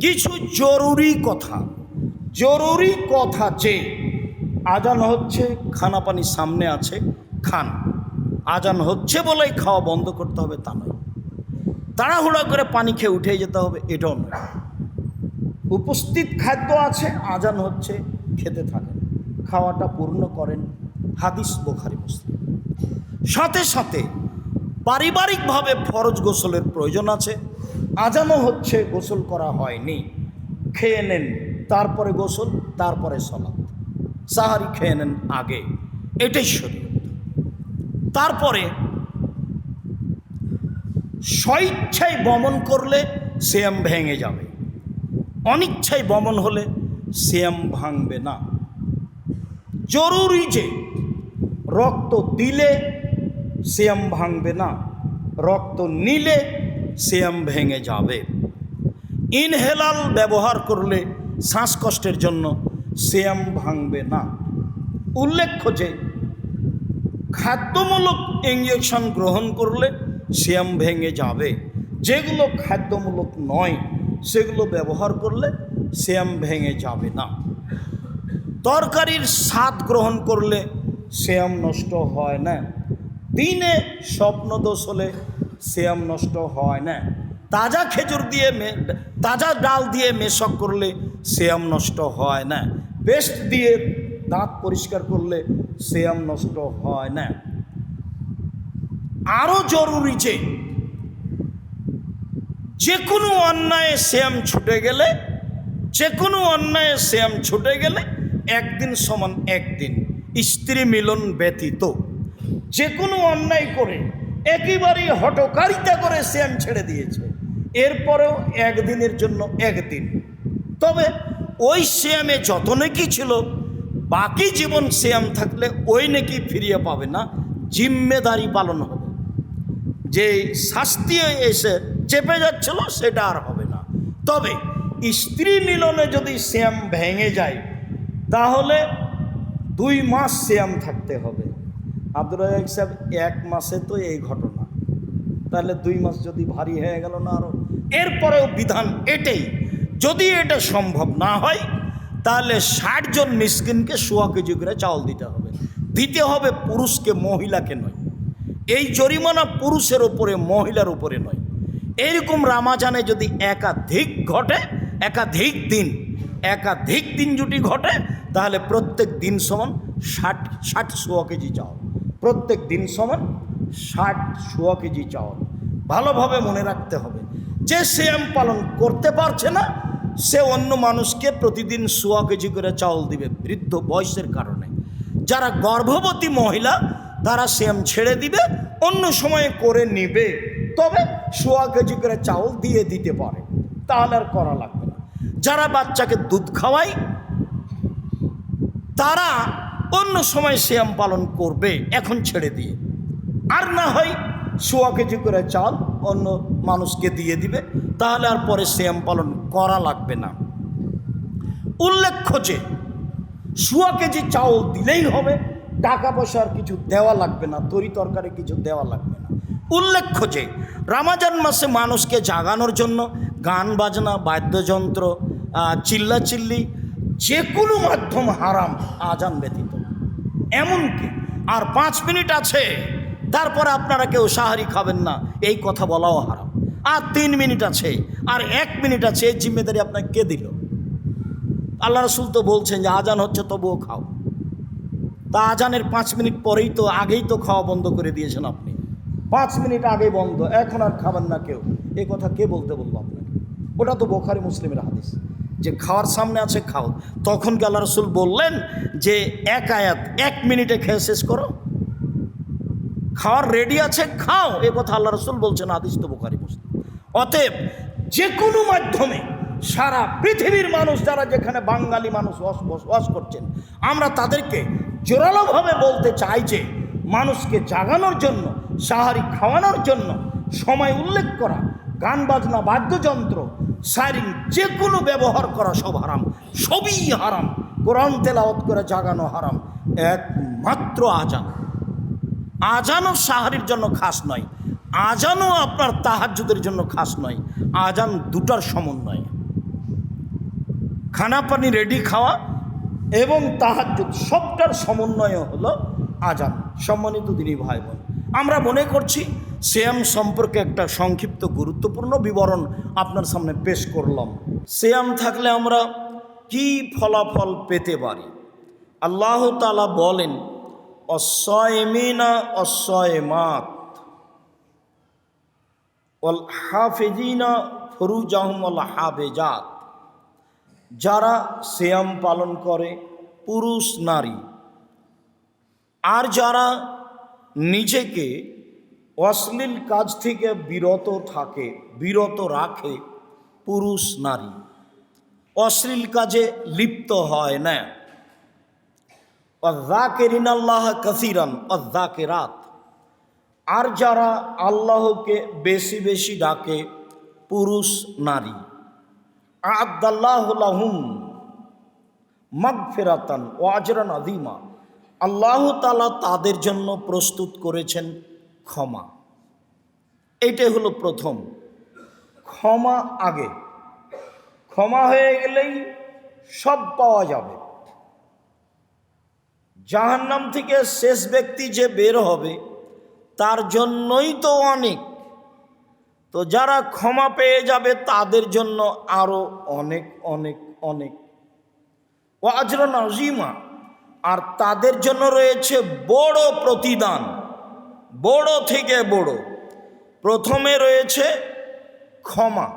কিছু জরুরি কথা জরুরি কথা যে আজান হচ্ছে খানা পানি সামনে আছে, খান। আজান হচ্ছে বলেই খাওয়া বন্ধ করতে হবে তা নয়। তাড়াহুড়া করে পানি খেয়ে উঠে যেতে হবে, এটাও নয়। উপস্থিত খাদ্য আছে, আজান হচ্ছে, খেতে থাকেন। খাওয়াটা পূর্ণ করেন হাদিস বোখারি মুসলিম। সাথে সাথে পারিবারিকভাবে ফরজ গোসলের প্রয়োজন আছে আজানও হচ্ছে গোসল করা হয়নি। খেয়ে নেন, তারপরে গোসল, তারপরে সলাৎ। সাহারি খেয়ে নেন আগে, এটাই শরীর তারপরে স্বইচ্ছায় বমন করলে শ্যাম ভেঙে যাবে। অনিচ্ছায় বমন হলে শ্যাম ভাঙবে না। জরুরি যে, রক্ত দিলে শ্যাম ভাঙবে না। রক্ত নিলে শ্যাম ভেঙে যাবে। ইনহেলাল ব্যবহার করলে শ্বাসকষ্টের জন্য শ্যাম ভাঙবে না। উল্লেখ্য যে, খাদ্যমূলক ইঞ্জেকশন গ্রহণ করলে শ্যাম ভেঙে যাবে। যেগুলো খাদ্যমূলক নয়, সেগুলো ব্যবহার করলে শ্যাম ভেঙে যাবে না। তরকারির স্বাদ গ্রহণ করলে শ্যাম নষ্ট হয় না। দিনে স্বপ্ন দোষ হলে শ্যাম নষ্ট হয় না। তাজা খেজুর দিয়ে মে- তাজা ডাল দিয়ে মেশক করলে শ্যাম নষ্ট হয় না। পেস্ট দিয়ে দাঁত পরিষ্কার করলে শ্যাম নষ্ট হয় না। আরও জরুরি যে যে কোনো অন্যায়ে শ্যাম ছুটে গেলে যে কোনো অন্যায়ে শ্যাম ছুটে গেলে একদিন সমান একদিন, স্ত্রী মিলন ব্যতীত। যে কোনো অন্যায় করে একেবারেই হটকারিতা করে শ্যাম ছেড়ে দিয়েছে। এরপরেও একদিনের জন্য একদিন। তবে ওই শ্যামে যত নাকি ছিল, বাকি জীবন শ্যাম থাকলে ওই নাকি ফিরিয়ে পাবে না, জিম্মেদারি পালন হবে। যে শাস্তি এসে চেপে যাচ্ছিল, সেটা আর হবে না। তবে স্ত্রী মিলনে যদি শ্যাম ভেঙে যায়, তাহলে দুই মাস শ্যাম থাকতে হবে। আব্দুল রাজাক সাহেব, এক মাসে তো এই ঘটনা। তাহলে দুই মাস যদি ভারী হয়ে গেল না আরও এরপরেও বিধান এটাই। যদি এটা সম্ভব না হয়, তাহলে ষাট জন মিসকিনকে সোয়া কেজি করে চাউল দিতে হবে। দিতে হবে পুরুষকে, মহিলাকে নয়। এই জরিমানা পুরুষের উপরে, মহিলার উপরে নয়। এইরকম রামাজানে যদি একাধিক ঘটে, একাধিক দিন একাধিক দিন জুটি ঘটে, তাহলে প্রত্যেক দিন সমান ষাট ষাট সোয়া কেজি চাউল। প্রত্যেক দিন সমান ষাট সোয়া কেজি চাউল। ভালোভাবে মনে রাখতে হবে। যে শ্যাম পালন করতে পারছে না, সে অন্য মানুষকে প্রতিদিন সোয়া কেজি করে চাউল দিবে বৃদ্ধ বয়সের কারণে। যারা গর্ভবতী মহিলা, তারা শ্যাম ছেড়ে দিবে, অন্য সময়ে করে নিবে। তবে সোয়া কেজি করে চাউল দিয়ে দিতে পারে। তাহলে আর করা লাগবে না। যারা বাচ্চাকে দুধ খাওয়ায়, তারা অন্য সময় শ্যাম পালন করবে, এখন ছেড়ে দিয়ে। আর না হয় সোয়া কেজি করে চাল, অন্য মানুষকে দিয়ে দিবে, তাহলে আর পরে শ্যাম পালন করা লাগবে না। উল্লেখ্য যে সোয়া কেজি চাউল দিলেই হবে, টাকা পয়সার কিছু দেওয়া লাগবে না, তরি তরকারি কিছু দেওয়া লাগবে না। উল্লেখ্য যে, রামাজান মাসে মানুষকে জাগানোর জন্য গান বাজনা, বাদ্যযন্ত্র চিল্লাচিল্লি, যে কোনো মাধ্যম হারাম আজান ব্যতীত। এমনকি আর পাঁচ মিনিট আছে, তারপরে আপনারা কেউ সাহারি খাবেন না, এই কথা বলাও হারাম। আর তিন মিনিট আছে, আর এক মিনিট আছে, এই জিম্মেদারি আপনাকে কে দিল? আল্লাহ রসুল তো বলছেন যে আজান হচ্ছে তবুও খাও। তা আজানের পাঁচ মিনিট পরেই তো আগেই তো খাওয়া বন্ধ করে দিয়েছেন আপনি। পাঁচ মিনিট আগে বন্ধ, এখন আর খাবেন না কেউ। এ কথা কে বলতে বলব আপনাকে? ওটা তো বোখারি মুসলিমের হাদিস। যে খাওয়ার সামনে আছে খাও। তখন কি আল্লাহ রসুল বললেন যে এক আয়াত, এক মিনিটে খেয়ে শেষ করো? খাওয়ার রেডি আছে, খাও। এ কথা আল্লাহ রসুল বলছেন আদিস তো বোখারি, মুসলিম। অতএব যে কোনো মাধ্যমে সারা পৃথিবীর মানুষ যারা যেখানে বাঙালি মানুষ বস- বসবাস করছেন, আমরা তাদেরকে জোরালোভাবে বলতে চাই যে মানুষকে জাগানোর জন্য, সাহারি খাওয়ানোর জন্য সময় উল্লেখ করা, গান বাজনা, বাদ্যযন্ত্র সাইরিং যে কোনো ব্যবহার করা সব হারাম, সবই হারাম। কোরআন তেলাওয়াত করে জাগানো হারাম। একমাত্র আজান। আজানও সাহারির জন্য খাস নয়, আজানও আপনার তাহাজ্জুদের জন্য খাস নয়, আজান দুটার সমন্বয়। খানা পানি রেডি খাওয়া এবং তাহার সবটার সমন্বয় হলো আজান। সম্মানিত দিনী ভাই বোন আমরা মনে করছি শ্যাম সম্পর্কে একটা সংক্ষিপ্ত গুরুত্বপূর্ণ বিবরণ আপনার সামনে পেশ করলাম। শ্যাম থাকলে আমরা কি ফলাফল পেতে পারি? আল্লাহ তালা বলেন, অসয়মিনা অসয়মাত। ওয়াল হাফেজিনা আল হাফেজাত। যারা শ্যাম পালন করে, পুরুষ নারী। আর যারা নিজেকে অশ্লীল কাজ থেকে বিরত থাকে বিরত রাখে পুরুষ নারী অশ্লীল কাজে লিপ্ত হয় না অজাকেরিন আল্লাহ কাসিরান অজাকেরাত আর যারা আল্লাহকে বেশি বেশি ডাকে পুরুষ নারী আদাল্লাহুম মাগ ফেরাতান ও আজরান আদিমা আল্লাহ তালা তাদের জন্য প্রস্তুত করেছেন ক্ষমা। এইটাই হলো প্রথম। ক্ষমা আগে। ক্ষমা হয়ে গেলেই সব পাওয়া যাবে। জাহান্নাম থেকে শেষ ব্যক্তি যে বের হবে, তার জন্যই তো অনেক। তো যারা ক্ষমা পেয়ে যাবে, তাদের জন্য আরও অনেক অনেক অনেক। ও আজর নাজিমা আর তাদের জন্য রয়েছে বড় প্রতিদান, বড় থেকে বড়। প্রথমে রয়েছে ক্ষমা,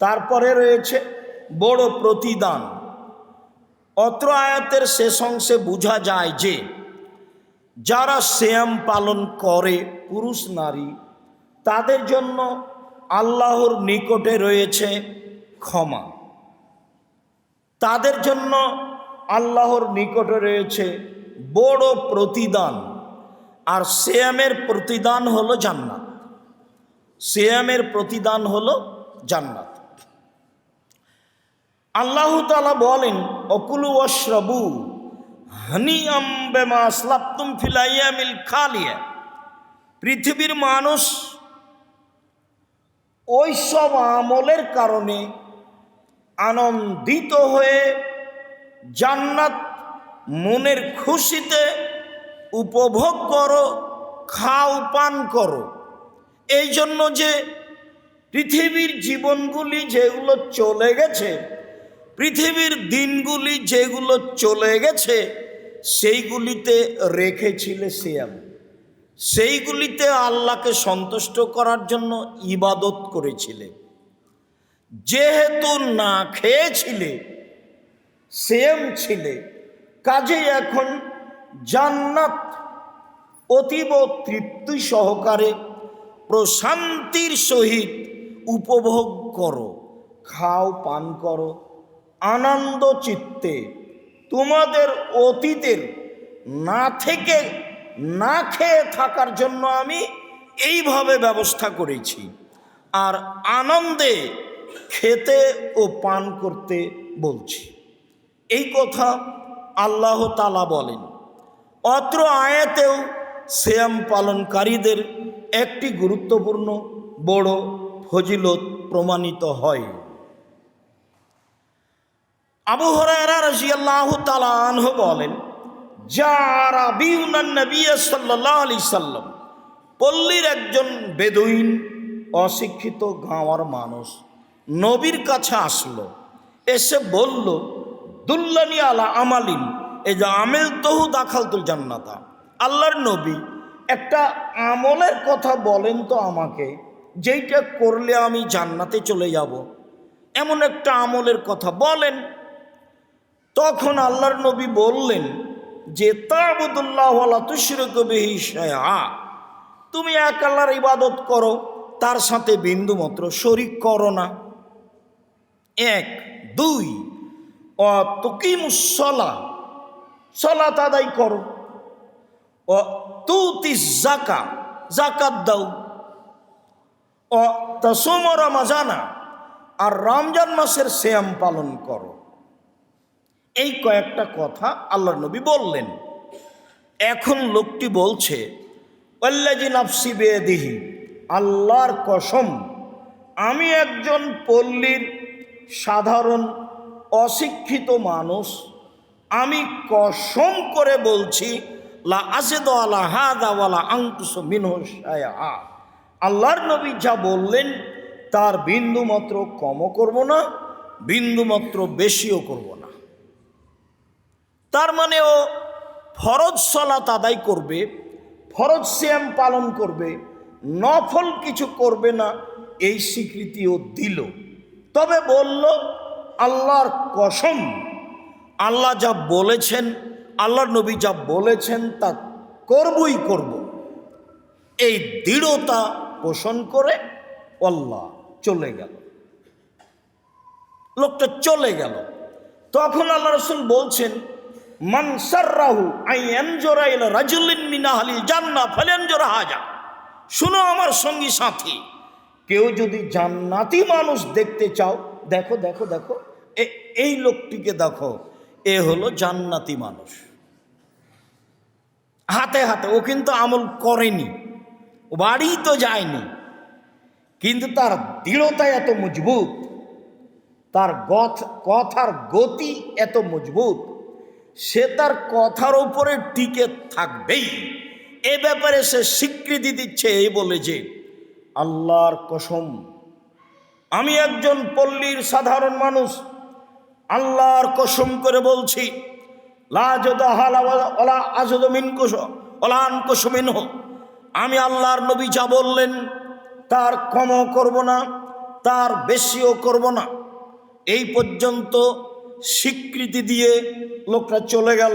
তারপরে রয়েছে বড় প্রতিদান। অত্র আয়াতের শেষ অংশে বোঝা যায় যে, যারা শ্যাম পালন করে পুরুষ নারী, তাদের জন্য আল্লাহর নিকটে রয়েছে ক্ষমা। তাদের জন্য আল্লাহর নিকটে রয়েছে বড় প্রতিদান। আর শ্যামের প্রতিদান হলো জান্নাত। শ্যামের প্রতিদান হলো জান্নাত। আল্লাহ তালা বলেন, অকুলু অশ্রবু হানি আম্বেমা আসলাপ্তুম ফিলাইয়ামিল খালিয়া। পৃথিবীর মানুষ ওই সব আমলের কারণে আনন্দিত হয়ে জান্নাত মনের খুশিতে উপভোগ করো, খাও, পান করো। এই জন্য যে পৃথিবীর জীবনগুলি যেগুলো চলে গেছে, পৃথিবীর দিনগুলি যেগুলো চলে গেছে, সেইগুলিতে রেখেছিলে সিয়াম। সেইগুলিতে আল্লাহকে সন্তুষ্ট করার জন্য ইবাদত করেছিলে। যেহেতু না খেয়েছিলে সেম ছিলে। কাজেই এখন জান্নাত অতীব তৃপ্তি সহকারে প্রশান্তির সহিত উপভোগ করো। খাও, পান করো। আনন্দ চিত্তে তোমাদের অতীতের না থেকে না খেয়ে থাকার জন্য আমি এইভাবে ব্যবস্থা করেছি। আর আনন্দে খেতে ও পান করতে বলছি। এই কথা আল্লাহ তালা বলেন। অত্র আয়াতেও শ্যাম পালনকারীদের একটি গুরুত্বপূর্ণ বড় ফজিলত প্রমাণিত হয়। আবু হরারা রাজিয়াল্লাহ তালাহ বলেন যারা আলি সাল্লাম, পল্লীর একজন বেদুইন অশিক্ষিত গাঁওয়ার মানুষ নবীর কাছে আসলো, এসে বলল দুল্লানি আলা আমালিন। এই যে আমেল তহু দাখালতুল জান্নাতা। আল্লাহর নবী একটা আমলের কথা বলেন তো আমাকে, যেইটা করলে আমি জান্নাতে চলে যাব। এমন একটা আমলের কথা বলেন। তখন আল্লাহর নবী বললেন যে, তাবুদুল্লাহ তুশরকবিহি তুমি এক আল্লাহর ইবাদত করো, তার সাথে বিন্দু মাত্র শরিক করো না। এক। দুই। ও তুকিমুসলা সলাত আদায় করো। ও তুতি জাকা জাকাত দাও। ও তসমর মাজানা আর রমজান মাসের শ্যাম পালন করো। এই কয়েকটা কথা আল্লাহর নবী বললেন। এখন লোকটি বলছে অল্লাজি নাফসি বেদিহি আল্লাহর কসম, আমি একজন পল্লীর সাধারণ অশিক্ষিত মানুষ, আমি কসম করে বলছি, লা আসেদ আলা হাদা ওয়ালা আংকুশ মিনহ শায়া আল্লাহর নবী যা বললেন, তার বিন্দু মাত্র কমও করব না বিন্দু মাত্র বেশিও করব না। তার মানে ও ফরজ সলাত আদায় করবে, ফরজ শ্যাম পালন করবে, নফল কিছু করবে না, এই স্বীকৃতিও দিল। তবে বলল আল্লাহর কসম, আল্লাহ যা বলেছেন, আল্লাহর নবী যা বলেছেন তা করবই করব। এই দৃঢ়তা পোষণ করে আল্লাহ চলে গেল। লোকটা চলে গেল। তখন আল্লাহ রসুল বলছেন মানসাররাহু আই এনজোরা ইলা রাজুলিন মিনাহালিল জান্না হাজা। শুনো আমার সঙ্গী সাথী, কেউ যদি জান্নাতি মানুষ দেখতে চাও দেখো দেখো দেখো। এই লোকটিকে দেখো, এ হলো জান্নাতি মানুষ। হাতে হাতে, ও কিন্তু আমল করেনি, ও বাড়ি তো যায়নি, কিন্তু তার দৃঢ়তা এত মজবুত, তার কথার গতি এত মজবুত, সে তার কথার উপরে টিকে থাকবেই। এ ব্যাপারে সে স্বীকৃতি দিচ্ছে এই বলে যে, আল্লাহর কসম আমি একজন পল্লীর সাধারণ মানুষ। আল্লাহর কসম করে বলছি আমি আল্লাহর নবী যা বললেন, তার কমও করব না, তার বেশিও করব না। এই পর্যন্ত স্বীকৃতি দিয়ে লোকটা চলে গেল।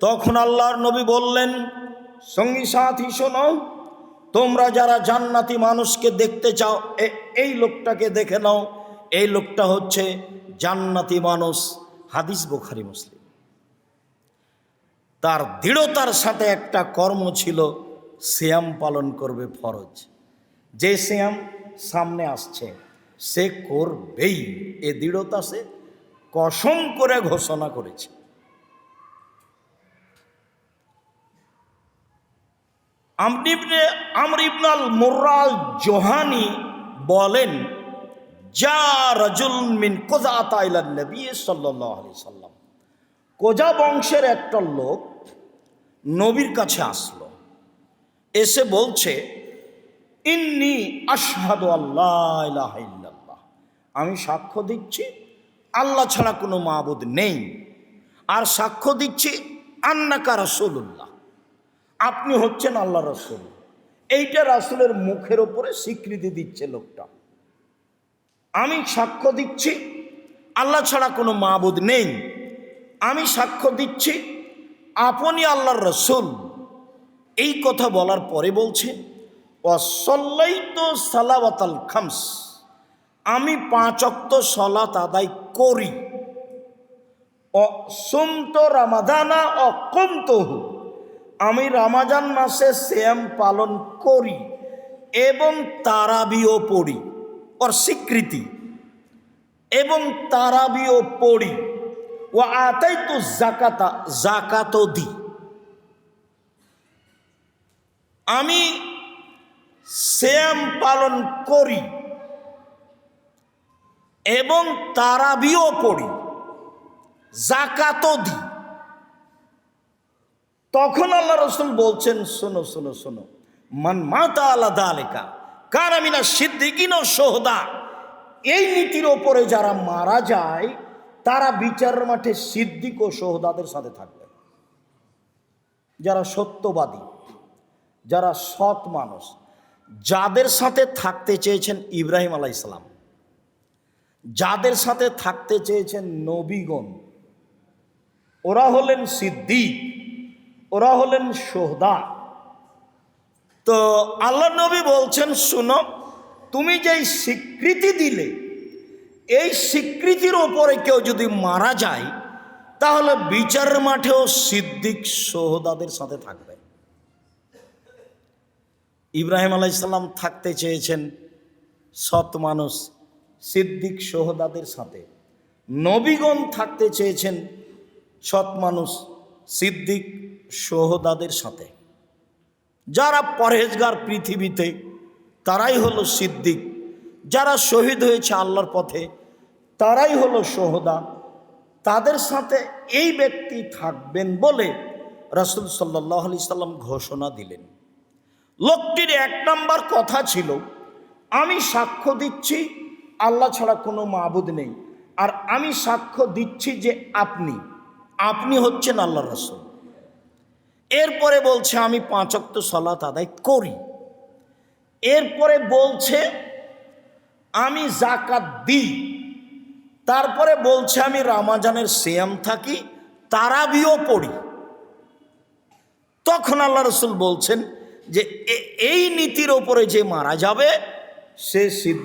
তখন আল্লাহর নবী বললেন, সঙ্গী সাথী শোনো তোমরা যারা জান্নাতি মানুষকে দেখতে চাও এই লোকটাকে দেখে নাও। এই লোকটা হচ্ছে জান্নাতি মানুষ, হাদিস বোখারি, মুসলিম। তার দৃঢ়তার সাথে একটা কর্ম ছিল শ্যাম পালন করবে ফরজ। যে শ্যাম সামনে আসছে, সে করবেই। এ দৃঢ়তা সে কসম করে ঘোষণা করেছে। আমরিবনে আমর ইবনাল মোর্রাল জোহানি বলেন, যা রাজুল মিন কোজা আতাইলান নবী আলাইহি সাল্লাম। কোজা বংশের একটা লোক নবীর কাছে আসলো। এসে বলছে, ইন্নি আশহাদু আল্লাহ আমি সাক্ষ্য দিচ্ছি, আল্লাহ ছাড়া কোনো মাবুদ নেই। আর সাক্ষ্য দিচ্ছি, আন্নাকা রাসূলুল্লাহ। আপনি হচ্ছেন আল্লাহ রসুল। এইটা রাসুলের মুখের ওপরে স্বীকৃতি দিচ্ছে লোকটা। আমি সাক্ষ্য দিচ্ছি, আল্লাহ ছাড়া কোনো মাবুদ নেই। আমি সাক্ষ্য দিচ্ছি, আপনি আল্লাহর রসুল। এই কথা বলার পরে বলছে অসল্লাই তো সালাওয়াতাল খামস। আমি পাঁচ অক্ত সলাত আদায় করি। অসন্ত রামাদানা অকমতহু আমি রামাজান মাসে শ্যাম পালন করি এবং তারাবিও পড়ি, ওর স্বীকৃতি। এবং তারাবিও পড়ি। ও আতাই তো জাকাতা জাকাতও দিই আমি শ্যাম পালন করি এবং তারাবিও পড়ি জাকাতও দিই তখন আল্লাহ রসুল বলছেন, শোনো শোনো শোনো। মান মাতা আলাদা আলেকা কার আমি না সিদ্দিকিন সোহদা এই নীতির ওপরে যারা মারা যায়, তারা বিচার মাঠে সিদ্দিক ও সোহদাদের সাথে থাকবে। যারা সত্যবাদী, যারা সৎ মানুষ, যাদের সাথে থাকতে চেয়েছেন ইব্রাহিম আলাই ইসলাম যাদের সাথে থাকতে চেয়েছেন নবীগণ, ওরা হলেন সিদ্দিক। ওরা হলেন সোহদা তো আল্লাহ নবী বলছেন, শুনো, তুমি যেই স্বীকৃতি দিলে, এই স্বীকৃতির ওপরে কেউ যদি মারা যায়, তাহলে বিচার মাঠেও সিদ্দিক সোহদাদের সাথে থাকবে। ইব্রাহিম আলাইসাল্লাম থাকতে চেয়েছেন সৎ মানুষ সিদ্দিক সোহদাদের সাথে। নবীগণ থাকতে চেয়েছেন সৎ মানুষ সিদ্দিক সোহদাদের সাথে। যারা পরহেজগার পৃথিবীতে, তারাই হলো সিদ্দিক। যারা শহীদ হয়েছে আল্লাহর পথে, তারাই হলো সোহদা। তাদের সাথে এই ব্যক্তি থাকবেন বলে রাসুল সাল্লাহ আলি সাল্লাম ঘোষণা দিলেন। লোকটির এক নম্বর কথা ছিল, আমি সাক্ষ্য দিচ্ছি, আল্লাহ ছাড়া কোনো মাবুদ নেই। আর আমি সাক্ষ্য দিচ্ছি যে আপনি আপনি হচ্ছেন আল্লাহ রসুল। এরপরে বলছে, আমি পাঁচক্ত সলাত আদায় করি। এরপরে বলছে, আমি জাকাত দিই। তারপরে বলছে, আমি রামাজানের সেয়াম থাকি, তারাবিও পড়ি। তখন আল্লাহ রসুল বলছেন যে এই নীতির ওপরে যে মারা যাবে, সে সিদ্ধ